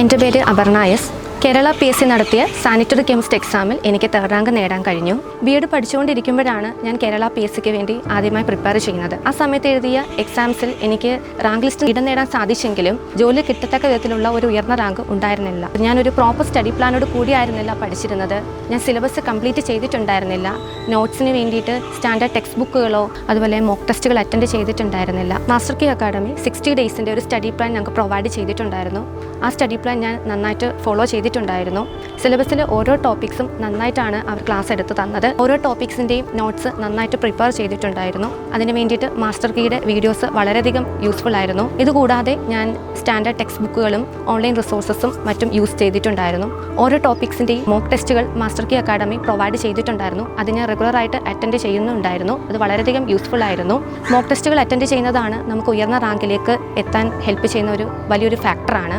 എന്റെ പേര് Aparna S. Kerala P S C നടത്തിയ സാനിറ്ററി കെമിസ്റ്റ് എക്സാമിൽ എനിക്ക് തേർഡ് റാങ്ക് നേടാൻ കഴിഞ്ഞു. എഡ് പഠിച്ചുകൊണ്ടിരിക്കുമ്പോഴാണ് ഞാൻ കേരള പി എസ് സിക്ക് വേണ്ടി ആദ്യമായി പ്രിപ്പയർ ചെയ്യുന്നത്. ആ സമയത്ത് എഴുതിയ എക്സാംസിൽ എനിക്ക് റാങ്ക് ലിസ്റ്റ് ഇടം നേടാൻ സാധിച്ചെങ്കിലും ജോലി കിട്ടത്തക്ക വിധത്തിലുള്ള ഒരു ഉയർന്ന റാങ്ക് ഉണ്ടായിരുന്നില്ല. ഞാനൊരു പ്രോപ്പർ സ്റ്റഡി പ്ലാനോട് കൂടിയായിരുന്നില്ല പഠിച്ചിരുന്നത്. ഞാൻ സിലബസ് കംപ്ലീറ്റ് ചെയ്തിട്ടുണ്ടായിരുന്നില്ല. നോട്ട്സിന് വേണ്ടിയിട്ട് സ്റ്റാൻഡേർഡ് ടെക്സ്റ്റ് ബുക്കുകളോ അതുപോലെ മോക്ക് ടെസ്റ്റുകൾ അറ്റൻഡ് ചെയ്തിട്ടുണ്ടായിരുന്നില്ല. മാസ്റ്റർ കി അക്കാഡമി സിക്സ്റ്റി ഡേയ്സിന്റെ ഒരു സ്റ്റഡി പ്ലാൻ ഞങ്ങൾക്ക് പ്രൊവൈഡ് ചെയ്തിട്ടുണ്ടായിരുന്നു. ആ സ്റ്റഡി പ്ലാൻ ഞാൻ നന്നായിട്ട് ഫോളോ ചെയ്തിട്ടുണ്ടായിരുന്നു. സിലബസിലെ ഓരോ ടോപ്പിക്സും നന്നായിട്ടാണ് അവർ ക്ലാസ് എടുത്ത് തന്നത്. ഓരോ ടോപ്പിക്സിന്റെയും നോട്ട്സ് നന്നായിട്ട് പ്രിപ്പയർ ചെയ്തിട്ടുണ്ടായിരുന്നു. അതിന് വേണ്ടിയിട്ട് മാസ്റ്റർ കീയുടെ വീഡിയോസ് വളരെയധികം യൂസ്ഫുൾ ആയിരുന്നു. ഇതുകൂടാതെ ഞാൻ സ്റ്റാൻഡേർഡ് ടെക്സ്റ്റ് ബുക്കുകളും ഓൺലൈൻ റിസോഴ്സസും മറ്റും യൂസ് ചെയ്തിട്ടുണ്ടായിരുന്നു. ഓരോ ടോപ്പിക്സിന്റെയും മോക്ക് ടെസ്റ്റുകൾ മാസ്റ്റർ കീ അക്കാഡമി പ്രൊവൈഡ് ചെയ്തിട്ടുണ്ടായിരുന്നു. അത് ഞാൻ റെഗുലറായിട്ട് അറ്റൻഡ് ചെയ്യുന്നുണ്ടായിരുന്നു. അത് വളരെയധികം യൂസ്ഫുൾ ആയിരുന്നു. മോക്ക് ടെസ്റ്റുകൾ അറ്റൻഡ് ചെയ്യുന്നതാണ് നമുക്ക് ഉയർന്ന റാങ്കിലേക്ക് എത്താൻ ഹെൽപ്പ് ചെയ്യുന്ന ഒരു വലിയൊരു ഫാക്ടറാണ്.